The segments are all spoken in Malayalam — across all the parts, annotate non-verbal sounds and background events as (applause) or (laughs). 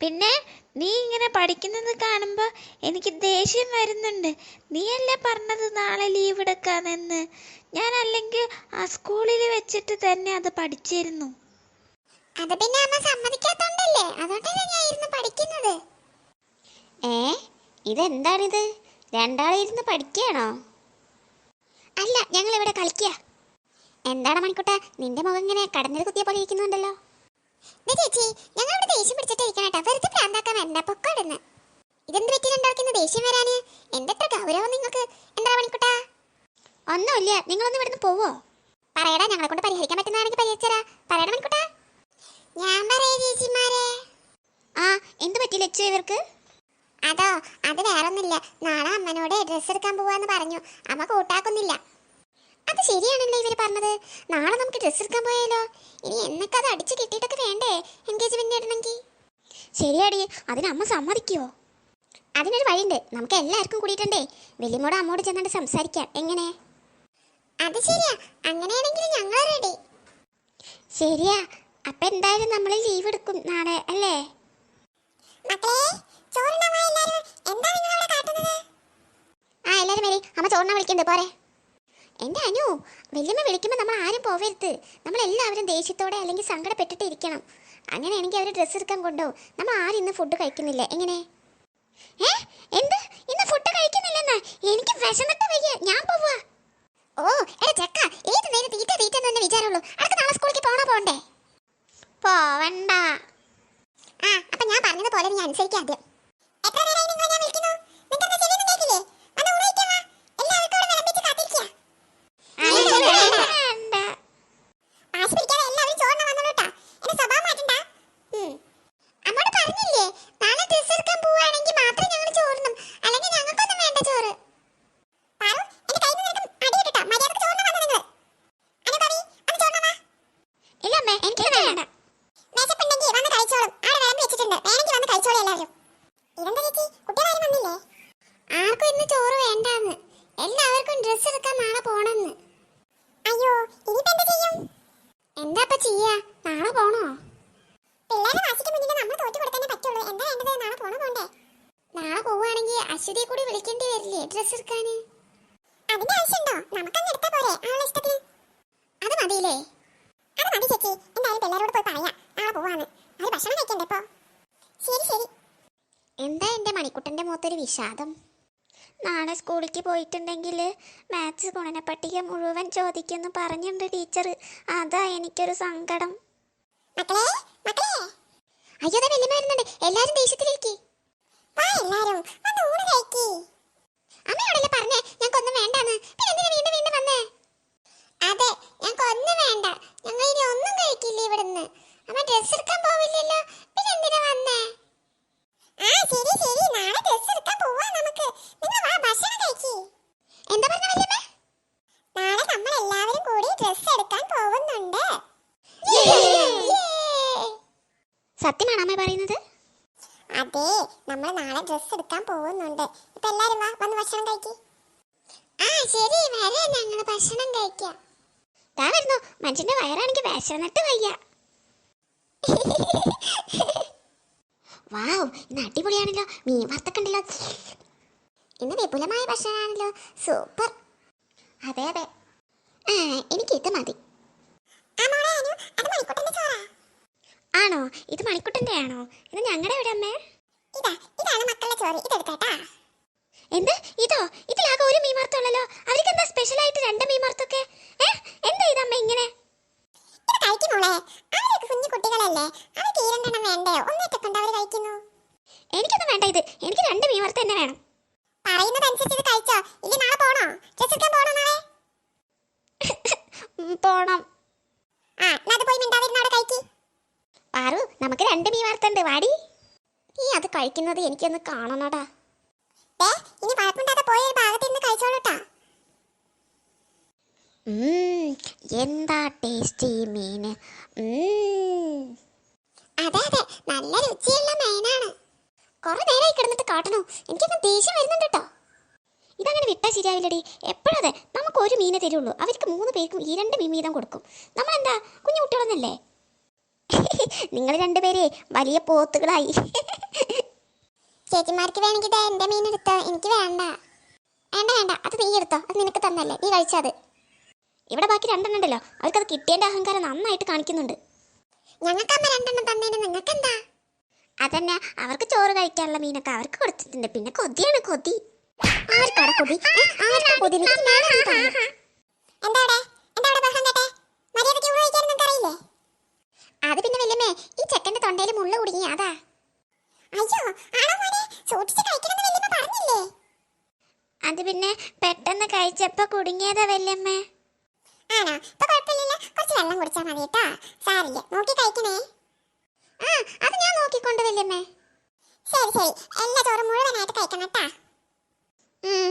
പിന്നെ നീ ഇങ്ങനെ പഠിക്കുന്നത് കാണുമ്പോൾ എനിക്ക് ദേഷ്യം വരുന്നുണ്ട്. നീയല്ലേ പറഞ്ഞത് നാളെ ലീവ് എടുക്കാമെന്ന് ഞാൻ അല്ലെങ്കിൽ ആ സ്കൂളിൽ വെച്ചിട്ട് തന്നെ അത് പഠിച്ചിരുന്നു. അത് പിന്നെ അമ്മ സമ്മതിക്കാത്തോണ്ടല്ലേ? അതുകൊണ്ടല്ലേ ഞാൻ ഇരുന്ന് പഠിക്കുന്നത്. ഏ? ഇതെന്താണിത്? രണ്ടാളിരുന്ന് പഠിക്കുകയാണോ? അല്ല ഞങ്ങൾ ഇവിടെ കളിക്കുക. എന്താണ് മണിക്കുട്ട? നിന്റെ മുഖം ഇങ്ങനെ കടന്നിൽ കുത്തിയ പോലെ ഇരിക്കുന്നുണ്ടല്ലോ. ചേച്ചി ഞങ്ങൾ ഇവിടെ ദേഷ്യം പിടിച്ചിട്ടിരിക്കണം ഇരിക്കണേട്ടാ. വെറുതെ പ്രാന്താക്കാൻ വരണ്ട പൊക്കോടുന്ന് ഇതെന്ത് പറ്റി രണ്ടാൾക്കിന്ന് ദേഷ്യം വരാന്? എന്തെത്ര ഗൗരവം നിങ്ങൾക്ക് എന്താ മണിക്കുട്ടാ? ഒന്നുമില്ല നിങ്ങളൊന്ന് ഇവിടുന്ന് പോവോ? പറയടാ ഞങ്ങളെ കൊണ്ട് പരിഹരിക്കാൻ പറ്റുന്നതാണെങ്കിൽ പരിഹരിച്ചരാ. പറയടാ മണിക്കുട്ടാ. ഞാൻ പറയാ ചേച്ചിമാരെ. ആ എന്ത് പറ്റി ലച്ചു ഇവർക്ക്? അതോ അത് വേറൊന്നുമില്ല. നാളെ അമ്മനോട് ഡ്രസ്സ് എടുക്കാൻ പോവാന്ന് പറഞ്ഞു. അമ്മ കൂട്ടാക്കുന്നില്ല. അത് ശരിയാണല്ലോ ഇവർ പറഞ്ഞത്. നാളെ നമുക്ക് ഡ്രസ്സ് എടുക്കാൻ പോയാലോ. ഇനി എന്നൊക്കെ അത് അടിച്ചു കിട്ടിയിട്ടൊക്കെ വേണ്ടേ എൻഗേജ്മെന്റ് ഇടണമെങ്കിൽ ശരിയാടി അതിന് അമ്മ സമ്മതിക്കുവോ അതിനൊരു വഴിയുണ്ട്. നമുക്ക് എല്ലാവർക്കും കൂടിയിട്ടുണ്ടേ. വലിയമ്മോട് അമ്മോട് ചെന്നിട്ട് സംസാരിക്കാം. എങ്ങനെ? അത് ശരിയാ. അങ്ങനെയാണെങ്കിൽ ഞങ്ങൾ റെഡി ശരിയാ. അപ്പൊ എന്തായാലും നമ്മൾ ലീവ് എടുക്കും നാളെ അല്ലേ? ആ എല്ലാരും വരെ. അമ്മ ചോറിനാ വിളിക്കണ്ട് പോരെ. എന്റെ അനു വല്യമ്മ വിളിക്കുമ്പോൾ നമ്മൾ ആരും പോവരുത്. നമ്മൾ എല്ലാവരും ദേഷ്യത്തോടെ അല്ലെങ്കിൽ സങ്കടപ്പെട്ടിട്ട് ഇരിക്കണം. അങ്ങനെയാണെങ്കിൽ അവർ ഡ്രസ്സ് എടുക്കാൻ കൊണ്ടുപോകും നമ്മൾ ആരും ഇന്ന് ഫുഡ് കഴിക്കുന്നില്ല. എങ്ങനെ? ഏ? എന്ത്? ഇന്ന് ഫുഡ് കഴിക്കുന്നില്ലെന്നാ? എനിക്ക് വിശന്നിട്ട് വയ്യ. ഞാൻ പോവാ. ഓ എടാ ചക്ക ഏത് നേരം തീറ്റ തീറ്റ എന്ന് വിചാരമുള്ളൂ. അടുത്ത നാളെ സ്കൂളിലേക്ക് പോണോ പോണ്ടേ? പോവണ്ട. ആ അപ്പൊ ഞാൻ പറഞ്ഞതുപോലെ നീ അനുസരിക്കാം ആദ്യം എത്ര നേരമായി നിങ്ങളെ ഞാൻ വിളിക്കുന്നു നിങ്ങൾക്ക് എന്താ ചെവിയൊന്നും കേൾക്കില്ലേ വന്ന് ഊണ് കഴിക്കാൻ വാ എല്ലാവർക്കും ഇവിടെ വിളമ്പിച്ച് കാത്തിരിക്കുക വേണ്ട വാശി പിടിക്കാതെ എല്ലാവരും ചോറിന് വന്നോളൂ ട്ടാ. എന്റെ സ്വഭാവം മാറ്റണ്ട. ഉം. അമ്മോട് പറഞ്ഞില്ലേ നാളെ ഡ്രസ് എടുക്കാൻ പോവാണെങ്കിൽ മാത്രം ഞങ്ങൾ ചോറിനും അല്ലെങ്കിൽ ഞങ്ങൾക്കൊന്നും വേണ്ട ചോറ് പാറു, എന്റെ കയ്യിൽ നിന്ന് നിനക്ക് അടി കിട്ടുട്ടോ. മര്യാദയ്ക്ക് ചോറിന് വന്നോ നിങ്ങൾ. അനു, കവി, ഒന്ന് ചോറിന് വാ. ഇല്ല അമ്മേ എനിക്ക് വേണ്ട വിശപ്പുണ്ടെങ്കിൽ വന്ന് കഴിച്ചോളും. ആടെ വിളമ്പി വെച്ചിട്ടുണ്ട്. വേണമെങ്കിൽ വന്ന് കഴിച്ചോളൂ എല്ലാവരും. ഇതെന്താ ചേച്ചി, കുട്ടികളാരും വന്നില്ലേ? ആർക്കും ഇന്ന് ചോറ് വേണ്ടാന്ന് എല്ലാവർക്കും ഡ്രസ് എടുക്കാൻ നാളെ പോണെന്ന്. അയ്യോ ഇനിയിപ്പോ എന്താ ചെയ്യും? എന്താ ഇപ്പൊ ചെയ്യാ? നാളെ പോണോ? പിള്ളേരെ വാശിക്ക് മുന്നിൽ നമ്മൾ തോറ്റു കൊടുക്കാനേ പറ്റുള്ളൂ. എന്താ വേണ്ടത്? നാളെ പോണോ പോണ്ടേ? നാളെ പോവുകയാണെങ്കിൽ അശ്വതിയെ കൂടി വിളിക്കേണ്ടി വരില്ലേ ഡ്രസ് എടുക്കാന്? അതിന്റെ ആവശ്യമുണ്ടോ? നമുക്കങ്ങ് എടുത്താ പോരെ അവളുടെ ഇഷ്ടത്തിന്. അത് മതിയില്ലേ? അത് മതി ചേച്ചി. എന്തായാലും പിള്ളേരോട് പോയി പറയാം. നാളെ പോവാന്ന്. അവർ ഭക്ഷണം കഴിക്കണ്ടേ ഇപ്പോ? ശരി ശരി. എന്താ എന്റെ മണിക്കുട്ടന്റെ മുഖത്തൊരു വിഷാദം? നാളെ സ്കൂളിലേക്ക് പോയിട്ടുണ്ടെങ്കിൽ മാത്സ് ഗുണനപ്പട്ടിക മുഴുവൻ ചോദിക്കുമെന്ന് പറഞ്ഞിട്ടുണ്ട് ടീച്ചർ അതാ എനിക്കൊരു സങ്കടം. മക്കളെ മക്കളെ. അയ്യോ എല്ലാരും എല്ലാരും പറഞ്ഞേ? പിന്നെ വീണ്ടും വീണ്ടും വന്നേ? അതെ വേണ്ട. ഞങ്ങൾ ഒന്നും കഴിക്കില്ല ഇവിടുന്ന്? അമ്മ ഡ്രസ് എടുക്കാൻ പോവില്ലല്ലോ. പിന്നെ എന്തിനാ വന്നേ? ആ ശരി ശരി. നാളെ ഡ്രസ് എടുക്കാൻ പോവാ നമുക്ക്. നിങ്ങൾ വാ ഭക്ഷണം കഴിക്കി. എന്താ പറഞ്ഞ വല്യമ്മ? നാളെ നമ്മൾ എല്ലാവരും കൂടി ഡ്രസ് എടുക്കാൻ പോകുന്നുണ്ട്. സത്യമാണോ അമ്മ പറയുന്നത്? അതെ നമ്മൾ നാളെ ഡ്രസ് എടുക്കാൻ പോകുന്നുണ്ട്. ഇപ്പൊ എല്ലാരും വാ വന്ന് ഭക്ഷണം കഴിക്കി. ആ ശരി വരെ. ഞങ്ങൾ ഭക്ഷണം കഴിക്കാം. താ വരുന്നു? മനുഷ്യന്റെ വയറാണെങ്കിൽ വിശന്നിട്ട് വയ്യ. (laughs) വാവ് ഇന്ന് അടിപൊളിയാണല്ലോ. മീൻ വറുത്തക്കണ്ടല്ലോ ഇന്ന് വിപുലമായ ഭക്ഷണമാണല്ലോ. സൂപ്പർ. അതെ അതെ. ആ എനിക്ക് ഇത് മതി. ആണോ ഇത് മണിക്കുട്ടന്റെ ആണോ? ഇത് ഞങ്ങളുടെ ഇവിടെ അമ്മേ ഇതാ ഇതാണ് മക്കളുടെ ചോറ്. ഇതെടുക്കട്ടാ എന്ത് ഇതോ ഇതിലാകെ ഒരു മീൻ വറുത്തുള്ളല്ലോ അവർക്ക് എന്താ സ്പെഷ്യൽ ആയിട്ട് രണ്ട് മീൻ വറുത്തൊക്കെ ഏ എന്താ ഇതമ്മ ഇങ്ങനെ ഇത് കഴിക്കും മോളെ അവരൊക്കെ കുഞ്ഞു കുട്ടികളല്ലേ അവർക്ക് ഈ രണ്ടെണ്ണം വേണ്ടയോ ഒന്നിട്ടൊക്കെ അവർ കഴിക്കുന്നു എനിക്കൊന്നും വേണ്ട ഇത് എനിക്ക് രണ്ട് മീൻ വറുത്ത് തന്നെ വേണം പറയുന്നതനുസരിച്ച് ഇത് കഴിച്ചോ ഇല്ല നാളെ പോണോ ഡ്രസ് എടുക്കാൻ പോണോ നാളെ ഉം, പോണം ആ എന്നാ അത് പോയി മിണ്ടാതിരുന്ന് അവിടെ കഴിക്കി പാറു നമുക്ക് രണ്ട് മീൻ വറുത്തുണ്ട് വാടി നീ അത് കഴിക്കുന്നത് എനിക്കൊന്ന് കാണണടാ. ഇനി കുഴപ്പമില്ലാതെ പോയി ഒരു ഭാഗത്തിരുന്ന് കഴിച്ചോളൂട്ടാ. എന്താ ടേസ്റ്റി മീൻ. അതെ അതെ നല്ല രുചിയുള്ള മീനാണ്. കുറെ നേരമായി കിടന്നിട്ട് കാട്ടണോ. എനിക്കൊന്നും ദേഷ്യം വരുന്നുണ്ട് കേട്ടോ ഇതങ്ങനെ വിട്ടാൽ ശരിയാവില്ലടി. എപ്പോഴും അതെ? നമുക്ക് ഒരു മീനെ തരുള്ളൂ. അവർക്ക് മൂന്ന് പേർക്കും ഈ രണ്ട് മീൻ വീതം കൊടുക്കും. നമ്മളെന്താ? കുഞ്ഞു കുട്ടികളൊന്നല്ലേ? (laughs) നിങ്ങൾ രണ്ടുപേരെ വലിയ പോത്തുകളായി. (laughs) ചേച്ചിമാർക്ക് വേണമെങ്കിൽ ദേ എന്റെ മീൻ എടുത്തോ. എനിക്ക് വേണ്ട. വേണ്ട വേണ്ട. അത് നീ എടുത്തോ. അത് നിനക്ക് തന്നല്ലേ. നീ കഴിച്ചത് ഇവിടെ ബാക്കി രണ്ടെണ്ണം ഉണ്ടല്ലോ. അവർക്കത് കിട്ടിയതിന്റെ അഹങ്കാരം നന്നായിട്ട് കാണിക്കുന്നുണ്ട്. ഞങ്ങൾക്ക് അമ്മ രണ്ടെണ്ണം തന്നേന്. നിങ്ങൾക്ക് എന്താ അതന്നെ. അവർക്ക് ചോറ് കഴിക്കാനുള്ള മീനൊക്കെ അവർക്ക് കൊടുത്തിട്ടുണ്ട്. പിന്നെ കൊതിയാണ് കൊതി. ആർക്കാണ് കൊതി? ആർക്കാ കൊതി നിനക്ക് മേലെ ഒന്ന് പറയ്. എന്താ അവിടെ എന്താ അവിടെ ബഹളം കേട്ടെ മര്യാദയ്ക്ക് ഊണ് കഴിക്കാൻ നിങ്ങൾക്ക് അറിയില്ലേ അത് പിന്നെ വല്യമ്മേ ഈ ചെക്കന്റെ തൊണ്ടയിൽ മുള്ള കുടുങ്ങി അതാ അയ്യോ ആണോ മോനെ സൂക്ഷിച്ച് കഴിക്കണമെന്ന് വല്യമ്മ പറഞ്ഞില്ലേ അത് പിന്നെ പെട്ടെന്ന് കഴിച്ചപ്പോ കുടുങ്ങിയതാ വല്യമ്മേ. ആണോ? ഇപ്പൊ കുഴപ്പമില്ലല്ലോ. കുറച്ച് വെള്ളം കുടിച്ചാൽ മതി കേട്ടോ. സാരില്ല നോക്കി കഴിക്കണേ. ആ അത് ഞാൻ നോക്കിക്കൊണ്ട് വല്യമ്മേ. ശരി ശരി. എല്ലാ ചോറും മുഴുവനായിട്ട് കഴിക്കണം കേട്ടാ. ഉം.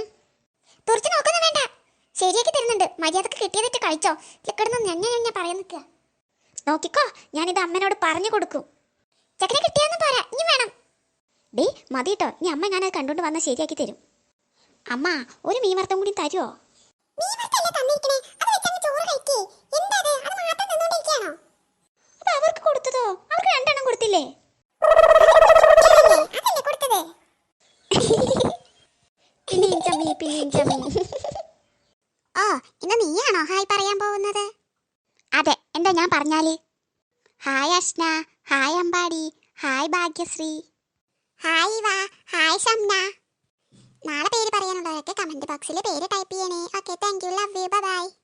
തുറച്ചു നോക്കൊന്നും വേണ്ട. ശരിയാക്കി തരുന്നുണ്ട്. മര്യാദയ്ക്ക് കിട്ടിയതിട്ട് കഴിച്ചോ. കിടന്ന് ഞഞ്ഞ ഞഞ്ഞ പറയാൻ നിൽക്കുക നോക്കിക്കോ ഞാനിത് അമ്മനോട് പറഞ്ഞു കൊടുക്കും. ചക്കനെ കിട്ടിയാന്ന് പോരാ ഇനി വേണം. ഡേ മതി കേട്ടോ ഇനി അമ്മ ഞാനത് കണ്ടുകൊണ്ട് വന്നാൽ ശരിയാക്കി തരും. അമ്മ ഒരു മീൻ വറുത്തം കൂടി തരുമോ അവർക്ക് കൊടുത്തതോ? അവർക്ക് രണ്ടെണ്ണം കൊടുത്തില്ലേ? (laughs) ഓ ഇന്ന് നീയാണോ ഹായ് പറയാൻ പോകുന്നത്? അതെ എന്താ ഞാൻ പറഞ്ഞാൽ? Hi Ashna hi Ambadi hi Bhagyashree. Hi വാ ഹായ് ഷംന നാളെ പേര് പറയാനുള്ളവരൊക്കെ കമന്റ് ബോക്സിൽ പേര് ടൈപ്പ് ചെയ്യണേ. Okay thank you love you bye